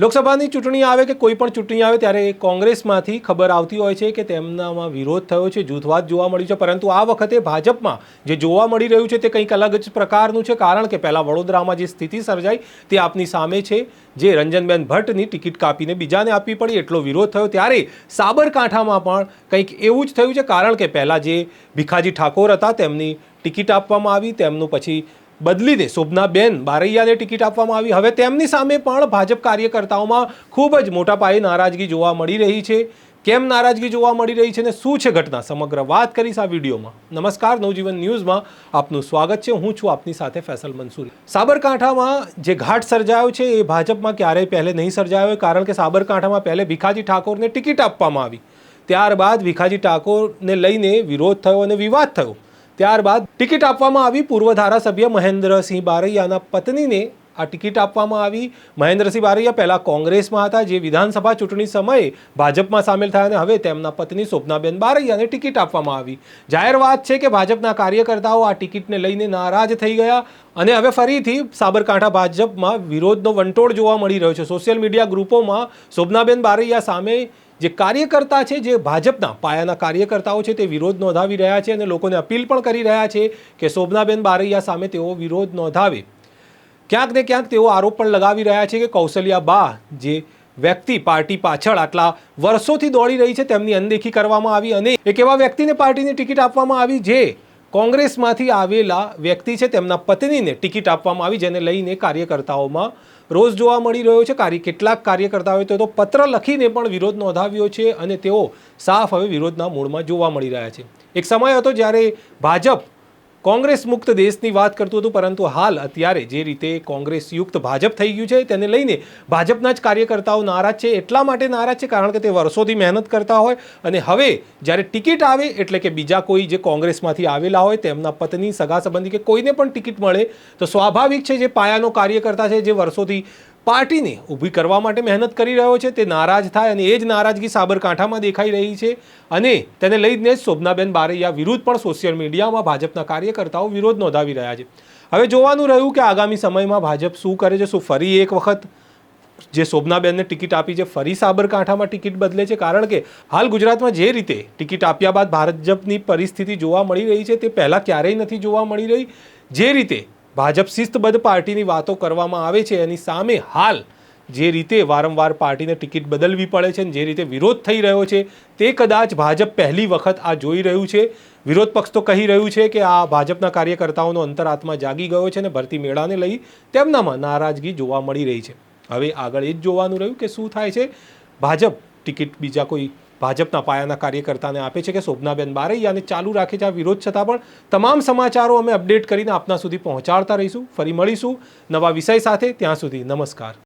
લોકસભાની ચૂંટણી આવે કે કોઈ પણ ચૂંટણી આવે ત્યારે કોંગ્રેસમાંથી ખબર આવતી હોય છે કે તેમનામાં વિરોધ થયો છે જૂથવાદ જોવા મળ્યું છે. પરંતુ આ વખતે ભાજપમાં જે જોવા મળી રહ્યું છે તે કંઈક અલગ જ પ્રકારનું છે. કારણ કે પહેલાં વડોદરામાં જે સ્થિતિ સર્જાઈ તે આપની સામે છે. જે રંજનબેન ભટ્ટની ટિકિટ કાપીને બીજાને આપવી પડી, એટલો વિરોધ થયો. ત્યારે સાબરકાંઠામાં પણ કંઈક એવું જ થયું છે. કારણ કે પહેલાં જે ભીખાજી ઠાકોર હતા તેમની ટિકિટ આપવામાં આવી, તેમનું પછી બદલીને શોભનાબેન બારૈયાને ટિકિટ આપવામાં આવી. હવે તેમની સામે પણ ભાજપ કાર્યકર્તાઓમાં ખૂબ જ મોટા પાયે નારાજગી જોવા મળી રહી છે. કેમ નારાજગી જોવા મળી રહી છે ને શું છે ઘટના? સમગ્ર વાત કરીશ આ વિડીયોમાં. નમસ્કાર, નવજીવન ન્યૂઝમાં આપનું સ્વાગત છે. હું છું આપની સાથે ફેસલ મંસૂરી. સાબરકાંઠામાં જે ઘાટ સર્જાયો છે એ ભાજપમાં ક્યારેય પહેલે નહીં સર્જાયો, કારણ કે સાબરકાંઠામાં પહેલે ભીખાજી ઠાકોરને ટિકિટ આપવામાં આવી. ત્યારબાદ ભીખાજી ઠાકોરને લઈને વિરોધ થયો અને વિવાદ થયો. ત્યારબાદ ટિકિટ આપવામાં આવી પૂર્વ ધારાસભ્ય મહેન્દ્રસિંહ બારૈયાના પત્નીને આ ટિકિટ આપવામાં આવી. મહેન્દ્રસિંહ બારૈયા પહેલાં કોંગ્રેસમાં હતા, જે વિધાનસભા ચૂંટણી સમયે ભાજપમાં સામેલ થયા અને હવે તેમના પત્ની શોભનાબેન બારૈયાને ટિકિટ આપવામાં આવી. જાહેર વાત છે કે ભાજપના કાર્યકર્તાઓ આ ટિકિટને લઈને નારાજ થઈ ગયા અને હવે ફરીથી સાબરકાંઠા ભાજપમાં વિરોધનો વંટોળ જોવા મળી રહ્યો છે. સોશિયલ મીડિયા ગ્રુપોમાં શોભનાબેન બારૈયા સામે જે કાર્યકર્તા છે, જે ભાજપના પાયાના કાર્યકર્તાઓ છે, તે વિરોધ નોંધાવી રહ્યા છે અને લોકોને અપીલ પણ કરી રહ્યા છે કે શોભનાબેન બારૈયા સામે તેઓ વિરોધ નોંધાવે. ક્યાંક ને ક્યાંક તેઓ આરોપ પણ લગાવી રહ્યા છે કે કૌશલ્યા બા, જે વ્યક્તિ પાર્ટી પાછળ આટલા વર્ષોથી દોડી રહી છે, તેમની અનદેખી કરવામાં આવી અને એક એવા વ્યક્તિને પાર્ટીની ટિકિટ આપવામાં આવી જે કોંગ્રેસમાંથી આવેલા વ્યક્તિ છે, તેમના પત્નીને ટિકિટ આપવામાં આવી, જેને લઈને કાર્યકર્તાઓમાં રોજ જોવા મળી રહ્યો છે. કાર્ય કેટલાક કાર્યકર્તાઓએ તો પત્ર લખીને પણ વિરોધ નોંધાવ્યો છે અને તેઓ સાફ હવે વિરોધના મૂળમાં જોવા મળી રહ્યા છે. એક સમય હતો જ્યારે ભાજપ કોંગ્રેસ મુક્ત દેશની વાત કરતું હતું, પરંતુ હાલ અત્યારે જે રીતે કોંગ્રેસ યુક્ત ભાજપ થઈ ગયું છે, તેને લઈને ભાજપના જ કાર્યકર્તાઓ નારાજ છે, એટલા માટે નારાજ છે, કારણ કે તે વર્ષોથી મહેનત કરતા હોય. અને હવે જ્યારે ટિકિટ આવે, એટલે કે બીજા કોઈ જે કોંગ્રેસમાંથી આવેલા હોય, તેમના પત્ની, સગા સંબંધી કે કોઈને પણ ટિકિટ મળે, તો સ્વાભાવિક છે, જે પાયાનો કાર્યકર્તા છે, જે વર્ષોથી પાર્ટીને ઊભી કરવા માટે મહેનત કરી રહ્યો છે, તે નારાજ થાય અને એ જ નારાજગી સાબરકાંઠામાં દેખાઈ રહી છે. અને તેને લઈને જ શોભનાબેન બારૈયા વિરુદ્ધ પણ સોશિયલ મીડિયામાં ભાજપના કાર્યકર્તાઓ વિરોધ નોંધાવી રહ્યા છે. હવે જોવાનું રહ્યું કે આગામી સમયમાં ભાજપ શું કરે છે, શું ફરી એક વખત જે શોભનાબેનને ટિકિટ આપી છે, ફરી સાબરકાંઠામાં ટિકિટ બદલે છે? કારણ કે હાલ ગુજરાતમાં જે રીતે ટિકિટ આપ્યા બાદ ભાજપની પરિસ્થિતિ જોવા મળી રહી છે, તે પહેલાં ક્યારેય નથી જોવા મળી રહી. જે રીતે ભાજપ શિસ્તબદ્ધ પાર્ટીની વાતો કરવામાં આવે છે, એની સામે હાલ જે રીતે વારંવાર પાર્ટીને ટિકિટ બદલવી પડે છે અને જે રીતે વિરોધ થઈ રહ્યો છે, તે કદાચ ભાજપ પહેલી વખત આ જોઈ રહ્યું છે. વિરોધ પક્ષ તો કહી રહ્યું છે કે આ ભાજપના કાર્યકર્તાઓનો અંતરાત્મા જાગી ગયો છે અને ભરતી મેળાને લઈ તેમનામાં નારાજગી જોવા મળી રહી છે. હવે આગળ એ જ જોવાનું રહ્યું કે શું થાય છે? ભાજપ ટિકિટ બીજા કોઈ ભાજપના પાયાના કાર્યકર્તાને આપે છે કે શોભનાબેન બારૈયાને ચાલુ રાખે છે આ વિરોધ છતાં પણ તમામ સમાચારો અમે અપડેટ કરીને આપના સુધી પહોંચાડતા રહીશું. ફરી મળીશું નવા વિષય સાથે. ત્યાં સુધી નમસ્કાર.